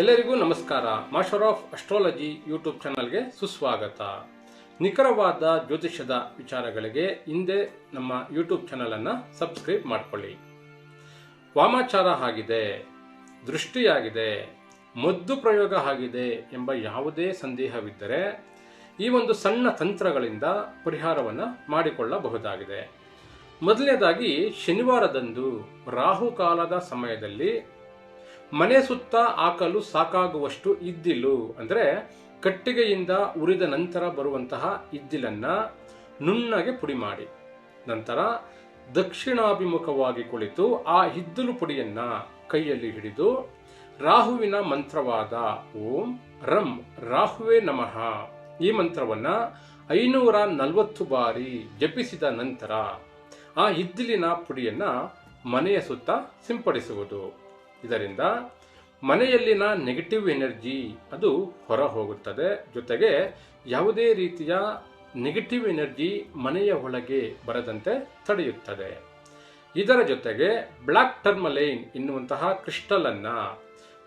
ಎಲ್ಲರಿಗೂ ನಮಸ್ಕಾರ. Master of astrology YouTube ಚಾನಲ್ಗೆ ಸುಸ್ವಾಗತ. ನಿಖರವಾದ ಜ್ಯೋತಿಷ್ಯದ ವಿಚಾರಗಳಿಗೆ ಹಿಂದೆ ನಮ್ಮ ಯೂಟ್ಯೂಬ್ ಚಾನಲನ್ನು ಸಬ್ಸ್ಕ್ರೈಬ್ ಮಾಡಿಕೊಳ್ಳಿ. ವಾಮಾಚಾರ ಆಗಿದೆ ದೃಷ್ಟಿಯಾಗಿದೆ ಮದ್ದು ಪ್ರಯೋಗ ಆಗಿದೆ ಎಂಬ ಯಾವುದೇ ಸಂದೇಹವಿದ್ದರೆ ಈ ಒಂದು ಸಣ್ಣ ತಂತ್ರಗಳಿಂದ ಪರಿಹಾರವನ್ನು ಮಾಡಿಕೊಳ್ಳಬಹುದಾಗಿದೆ. ಮೊದಲನೇದಾಗಿ ಶನಿವಾರದಂದು ರಾಹುಕಾಲದ ಸಮಯದಲ್ಲಿ ಮನೆ ಸುತ್ತ ಹಾಕಲು ಸಾಕಾಗುವಷ್ಟು ಇದ್ದಿಲು. ಅಂದರೆ ಕಟ್ಟಿಗೆಯಿಂದ ಉರಿದ ನಂತರ ಬರುವಂತಹ ಇದ್ದಿಲನ್ನ ನುಣ್ಣಗೆ ಪುಡಿ ಮಾಡಿ. ನಂತರ ದಕ್ಷಿಣಾಭಿಮುಖವಾಗಿ ಕುಳಿತು ಆ ಇದ್ದಿಲು ಪುಡಿಯನ್ನ ಕೈಯಲ್ಲಿ ಹಿಡಿದು ರಾಹುವಿನ ಮಂತ್ರವಾದ ಓಂ ರಂ ರಾಹುವೇ ನಮಃ ಈ ಮಂತ್ರವನ್ನ ಐನೂರ ನಲವತ್ತು ಬಾರಿ ಜಪಿಸಿದ ನಂತರ ಆ ಇದ್ದಿಲಿನ ಪುಡಿಯನ್ನ ಮನೆಯ ಸುತ್ತ ಸಿಂಪಡಿಸುವುದು. ಇದರಿಂದ ಮನೆಯಲ್ಲಿನ ನೆಗೆಟಿವ್ ಎನರ್ಜಿ ಅದು ಹೊರ ಹೋಗುತ್ತದೆ ಜೊತೆಗೆ ಯಾವುದೇ ರೀತಿಯ ನೆಗೆಟಿವ್ ಎನರ್ಜಿ ಮನೆಯ ಒಳಗೆ ಬರದಂತೆ ತಡೆಯುತ್ತದೆ. ಇದರ ಜೊತೆಗೆ ಬ್ಲ್ಯಾಕ್ ಟರ್ಮಲೈನ್ ಎನ್ನುವಂತಹ ಕ್ರಿಸ್ಟಲನ್ನು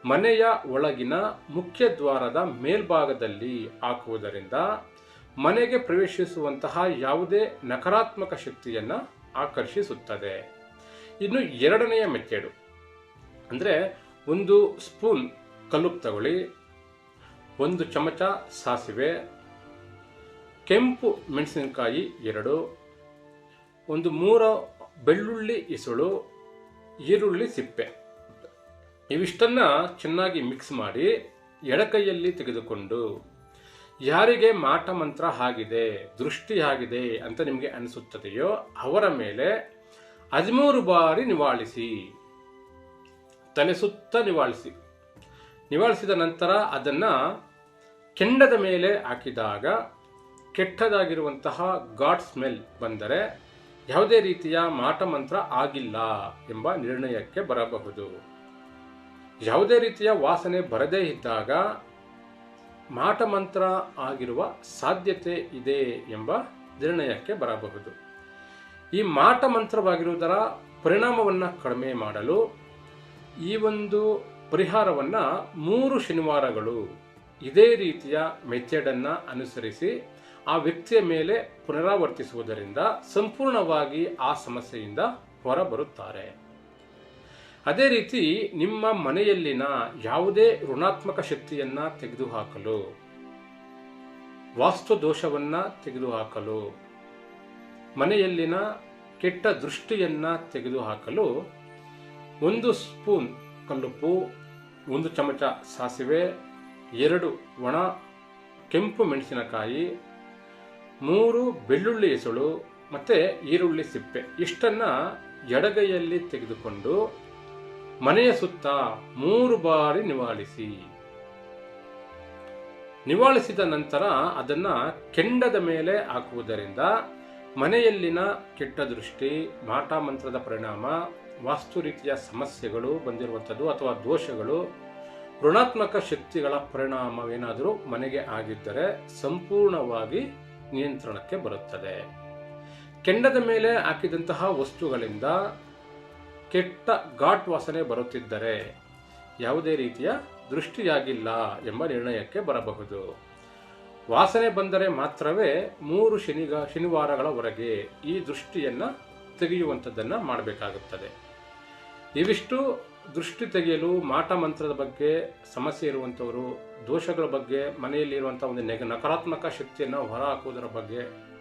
ಮನೆಯ ಒಳಗಿನ ಮುಖ್ಯ ದ್ವಾರದ ಮೇಲ್ಭಾಗದಲ್ಲಿ ಹಾಕುವುದರಿಂದ ಮನೆಗೆ ಪ್ರವೇಶಿಸುವಂತಹ ಯಾವುದೇ ನಕಾರಾತ್ಮಕ ಶಕ್ತಿಯನ್ನ ಆಕರ್ಷಿಸುತ್ತದೆ. ಇನ್ನು ಎರಡನೆಯ ಮೆಥೆಡು ಅಂದರೆ ಒಂದು ಸ್ಪೂನ್ ಕಲ್ಲುಪ್ ತಗೊಳ್ಳಿ, ಒಂದು ಚಮಚ ಸಾಸಿವೆ, ಕೆಂಪು ಮೆಣಸಿನಕಾಯಿ ಎರಡು, ಒಂದು ಮೂರು ಬೆಳ್ಳುಳ್ಳಿ ಇಸುಳು, ಈರುಳ್ಳಿ ಸಿಪ್ಪೆ. ಇವಿಷ್ಟನ್ನು ಚೆನ್ನಾಗಿ ಮಿಕ್ಸ್ ಮಾಡಿ ಎಡಕೈಯಲ್ಲಿ ತೆಗೆದುಕೊಂಡು, ಯಾರಿಗೆ ಮಾಟ ಮಂತ್ರ ಆಗಿದೆ ದೃಷ್ಟಿ ಆಗಿದೆ ಅಂತ ನಿಮಗೆ ಅನಿಸುತ್ತದೆಯೋ ಅವರ ಮೇಲೆ ಹದಿಮೂರು ಬಾರಿ ನಿವಾಳಿಸಿ. ತಲೆ ಸುತ್ತ ನಿವಾಳಿಸಿ. ನಿವಾಳಿಸಿದ ನಂತರ ಅದನ್ನ ಕೆಂಡದ ಮೇಲೆ ಹಾಕಿದಾಗ ಕೆಟ್ಟದಾಗಿರುವಂತಹ ಗಾಡ್ ಸ್ಮೆಲ್ ಬಂದರೆ ಯಾವುದೇ ರೀತಿಯ ಮಾಟ ಮಂತ್ರ ಆಗಿಲ್ಲ ಎಂಬ ನಿರ್ಣಯಕ್ಕೆ ಬರಬಹುದು. ಯಾವುದೇ ರೀತಿಯ ವಾಸನೆ ಬರದೇ ಇದ್ದಾಗ ಮಾಟ ಮಂತ್ರ ಆಗಿರುವ ಸಾಧ್ಯತೆ ಇದೆ ಎಂಬ ನಿರ್ಣಯಕ್ಕೆ ಬರಬಹುದು. ಈ ಮಾಟ ಮಂತ್ರವಾಗಿರುವುದರ ಪರಿಣಾಮವನ್ನು ಕಡಿಮೆ ಮಾಡಲು ಈ ಒಂದು ಪರಿಹಾರವನ್ನ ಮೂರು ಶನಿವಾರಗಳು ಇದೇ ರೀತಿಯ ಮೆಥಡನ್ನು ಅನುಸರಿಸಿ ಆ ವ್ಯಕ್ತಿಯ ಮೇಲೆ ಪುನರಾವರ್ತಿಸುವುದರಿಂದ ಸಂಪೂರ್ಣವಾಗಿ ಆ ಸಮಸ್ಯೆಯಿಂದ ಹೊರಬರುತ್ತಾರೆ. ಅದೇ ರೀತಿ ನಿಮ್ಮ ಮನೆಯಲ್ಲಿನ ಯಾವುದೇ ಋಣಾತ್ಮಕ ಶಕ್ತಿಯನ್ನ ತೆಗೆದುಹಾಕಲು ವಾಸ್ತು ದೋಷವನ್ನ ತೆಗೆದುಹಾಕಲು, ಮನೆಯಲ್ಲಿನ ಕೆಟ್ಟ ದೃಷ್ಟಿಯನ್ನ ತೆಗೆದುಹಾಕಲು ಒಂದು ಸ್ಪೂನ್ ಕಲ್ಲುಪ್ಪು ಒಂದು ಚಮಚ ಸಾಸಿವೆ, ಎರಡು ಒಣ ಕೆಂಪು ಮೆಣಸಿನಕಾಯಿ, ಮೂರು ಬೆಳ್ಳುಳ್ಳಿ ಎಸಳು, ಮತ್ತು ಈರುಳ್ಳಿ ಸಿಪ್ಪೆ. ಇಷ್ಟನ್ನು ಎಡಗೈಯಲ್ಲಿ ತೆಗೆದುಕೊಂಡು ಮನೆಯ ಸುತ್ತ ಮೂರು ಬಾರಿ ನಿವಾಳಿಸಿ. ನಿವಾಳಿಸಿದ ನಂತರ ಅದನ್ನ ಕೆಂಡದ ಮೇಲೆ ಹಾಕುವುದರಿಂದ ಮನೆಯಲ್ಲಿನ ಕೆಟ್ಟ ದೃಷ್ಟಿ, ಮಾಟ ಮಂತ್ರದ ಪರಿಣಾಮ ವಾಸ್ತು ರೀತಿಯ ಸಮಸ್ಯೆಗಳು ಬಂದಿರುವಂಥದ್ದು ಅಥವಾ ದೋಷಗಳು, ಋಣಾತ್ಮಕ ಶಕ್ತಿಗಳ ಪರಿಣಾಮವೇನಾದರೂ ಮನೆಗೆ ಆಗಿದ್ದರೆ ಸಂಪೂರ್ಣವಾಗಿ ನಿಯಂತ್ರಣಕ್ಕೆ ಬರುತ್ತದೆ. ಕೆಂಡದ ಮೇಲೆ ಹಾಕಿದಂತಹ ವಸ್ತುಗಳಿಂದ ಕೆಟ್ಟ ಘಾಟ್ ವಾಸನೆ ಬರುತ್ತಿದ್ದರೆ ಯಾವುದೇ ರೀತಿಯ ದೃಷ್ಟಿಯಾಗಿಲ್ಲ ಎಂಬ ನಿರ್ಣಯಕ್ಕೆ ಬರಬಹುದು. ವಾಸನೆ ಬಂದರೆ ಮಾತ್ರವೇ ಮೂರು ಶನಿಗ ಶನಿವಾರಗಳವರೆಗೆ ಈ ದೃಷ್ಟಿಯನ್ನು ತೆಗೆಯುವಂಥದ್ದನ್ನು ಮಾಡಬೇಕಾಗುತ್ತದೆ. ಇವಿಷ್ಟು ದೃಷ್ಟಿ ತೆಗೆಯಲು ಮಾಟ ಮಂತ್ರದ ಬಗ್ಗೆ ಸಮಸ್ಯೆ ಇರುವಂಥವರು, ದೋಷಗಳ ಬಗ್ಗೆ ಮನೆಯಲ್ಲಿರುವಂಥ ಒಂದು ನೆಗ, ನಕಾರಾತ್ಮಕ ಶಕ್ತಿಯನ್ನು ಹೊರಹಾಕುವುದರ ಬಗ್ಗೆ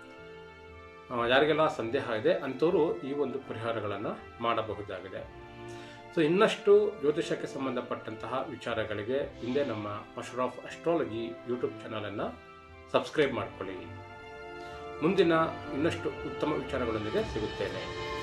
ಯಾರಿಗೆಲ್ಲ ಸಂದೇಹ ಇದೆ ಅಂಥವರು ಈ ಒಂದು ಪರಿಹಾರಗಳನ್ನು ಮಾಡಬಹುದಾಗಿದೆ. ಸೊ, ಇನ್ನಷ್ಟು ಜ್ಯೋತಿಷಕ್ಕೆ ಸಂಬಂಧಪಟ್ಟಂತಹ ವಿಚಾರಗಳಿಗೆ ಹಿಂದೆ ನಮ್ಮ ಮಶರ್ ಆಫ್ ಅಸ್ಟ್ರಾಲಜಿ ಯೂಟ್ಯೂಬ್ ಚಾನಲನ್ನು ಸಬ್ಸ್ಕ್ರೈಬ್ ಮಾಡಿಕೊಳ್ಳಿ. ಮುಂದಿನ ಇನ್ನಷ್ಟು ಉತ್ತಮ ವಿಚಾರಗಳೊಂದಿಗೆ ಸಿಗುತ್ತೇನೆ.